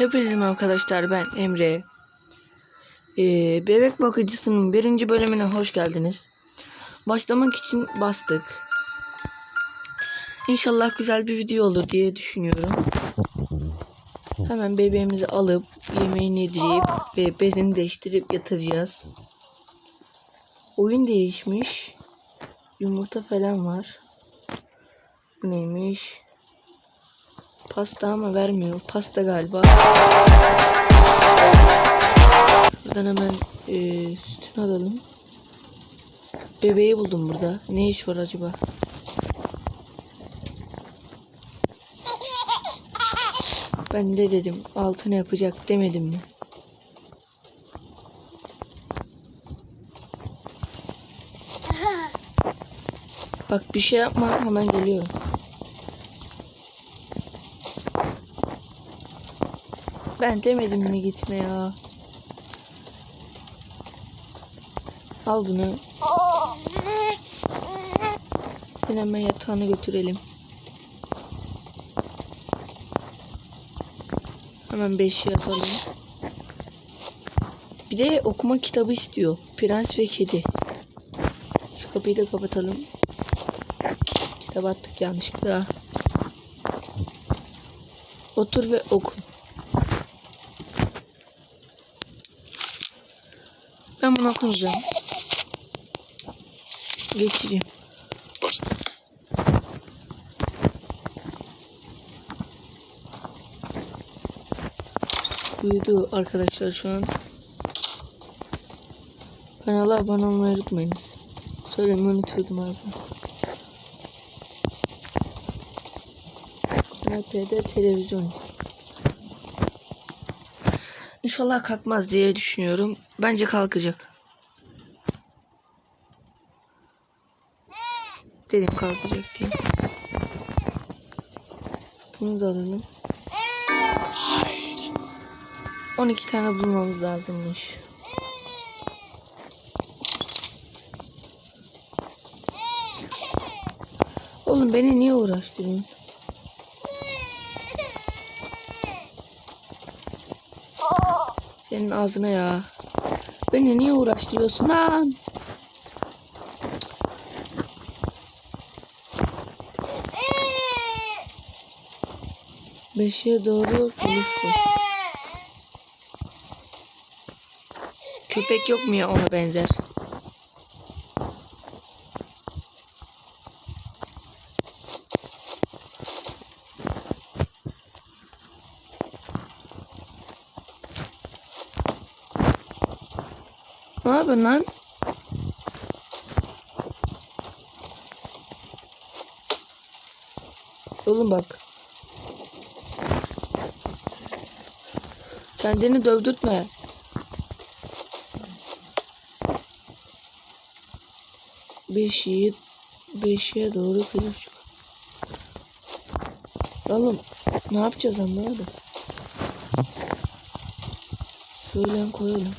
Merhaba arkadaşlar ben Emre. Ee, bebek bakıcısının birinci bölümüne hoş geldiniz. Başlamak için bastık. İnşallah güzel bir video olur diye düşünüyorum. Hemen bebeğimizi alıp yemeğini yedirip ve bezini değiştirip yatıracağız. Oyun değişmiş. Yumurta falan var. Bu neymiş? Pasta ama vermiyor. Pasta galiba. Buradan hemen e, sütünü alalım. Bebeği buldum burada. Ne iş var acaba? Ben de dedim altına yapacak demedim mi? Bak bir şey yapma hemen geliyorum. Ben demedim mi gitme ya. Al bunu. Sen hemen yatağına götürelim. Hemen beşi yatalım. Bir de okuma kitabı istiyor. Prens ve Kedi. Şu kapıyı da kapatalım. Kitap attık yanlışlıkla. Otur ve oku. Ben bunu okuyacağım. Geçeceğim. Uyudu arkadaşlar şu an. Kanala abone olmayı unutmayınız. Söylemeyi unutuyordum az daha. Kanepede televizyon izliyorum. İnşallah kalkmaz diye düşünüyorum. Bence kalkacak. Dedim kalkacak diye. Bunu da alalım. 12 tane bulmamız lazımmış. Oğlum beni niye uğraştırıyorsun? Senin ağzına ya. Beni niye uğraştırıyorsun lan? Beşe doğru buluştu. Köpek yok mu ya ona benzer? Lan? Oğlum bak. Kendini dövdürtme. Beşiği beşiğe doğru kılıç. Oğlum ne yapacağız anlamadım. Şöyle koyalım.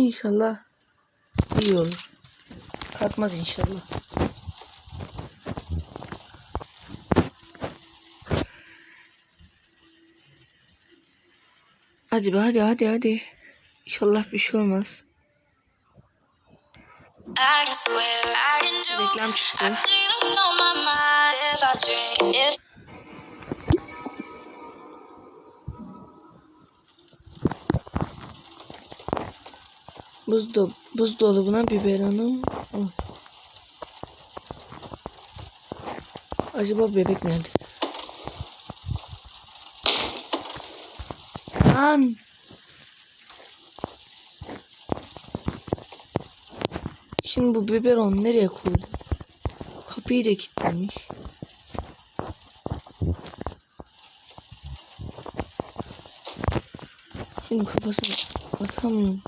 İnşallah iyi olur. Kalkmaz inşallah. Hadi be hadi hadi hadi. İnşallah bir şey olmaz. Reklam çıktı. Buzdo buzdolabına biberonu al. Acaba bebek nerede? Lan! Şimdi bu biberon nereye koydu? Kapıyı da kilitlemiş. Şimdi kafasını atamıyorum.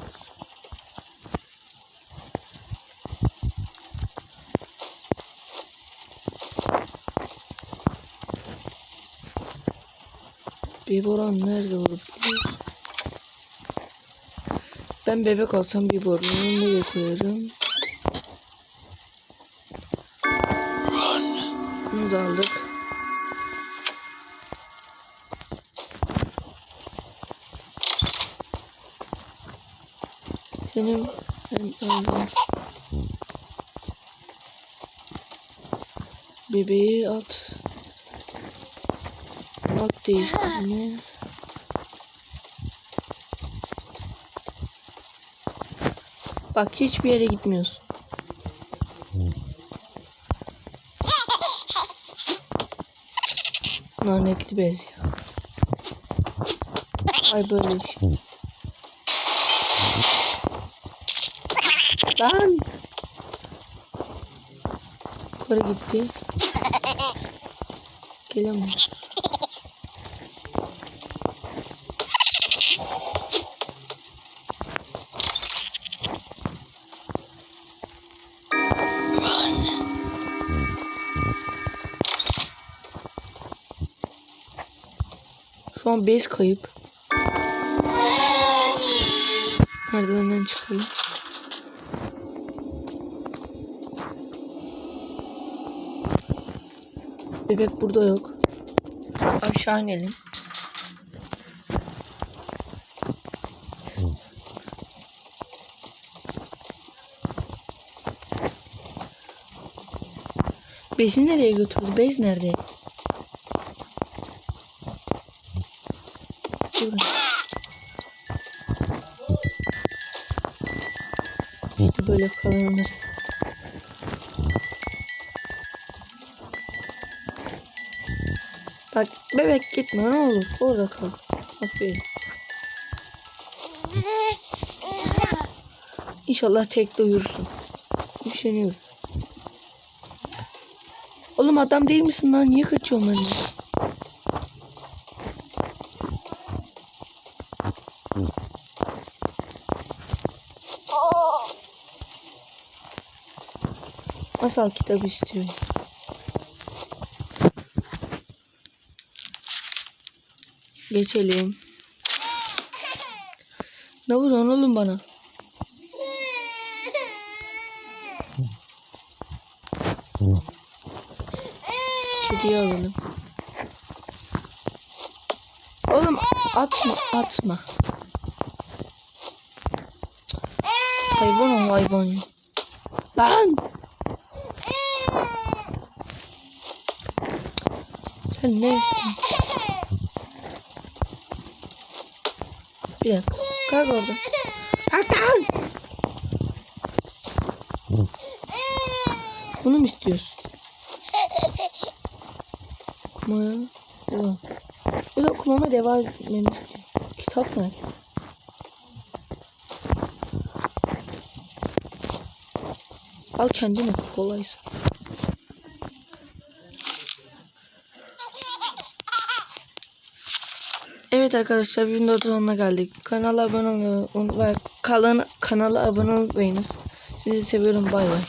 Biberon nerede olabilir? Ben bebek olsam biberonu nereye koyarım? da aldık. Senin ben aldım. Bebeği at. At değiştirme. Bak hiçbir yere gitmiyorsun. Lanetli bez ya. Ay böyle bir şey. Lan. Yukarı gitti. Gelemiyor. Şu an bez kayıp. Merdivenden çıkalım. Bebek burada yok. Aşağı inelim. Bezi nereye götürdü? Bez nerede? İşte böyle kazanırsın. Bak bebek gitme ne olur orada kal. Aferin. İnşallah tek de uyursun. Üşeniyorum. Oğlum adam değil misin lan? Niye kaçıyorsun benden? Masal kitabı istiyorum. Geçelim. Ne vuruyorsun oğlum bana? Kediyi alalım. Oğlum atma atma. Hayvan o hayvan. Lan! Sen ne istiyorsun? Bir dakika. Kalk orada. Kalk lan! Bunu mu istiyorsun? Okumaya devam. De okumama devam etmemi istiyor. Kitap nerede? Al kendin oku kolaysa. Evet arkadaşlar videonun sonuna geldik. Kanala abone olmayı ve kanala, kanala abone olmayınız. Sizi seviyorum bay bay.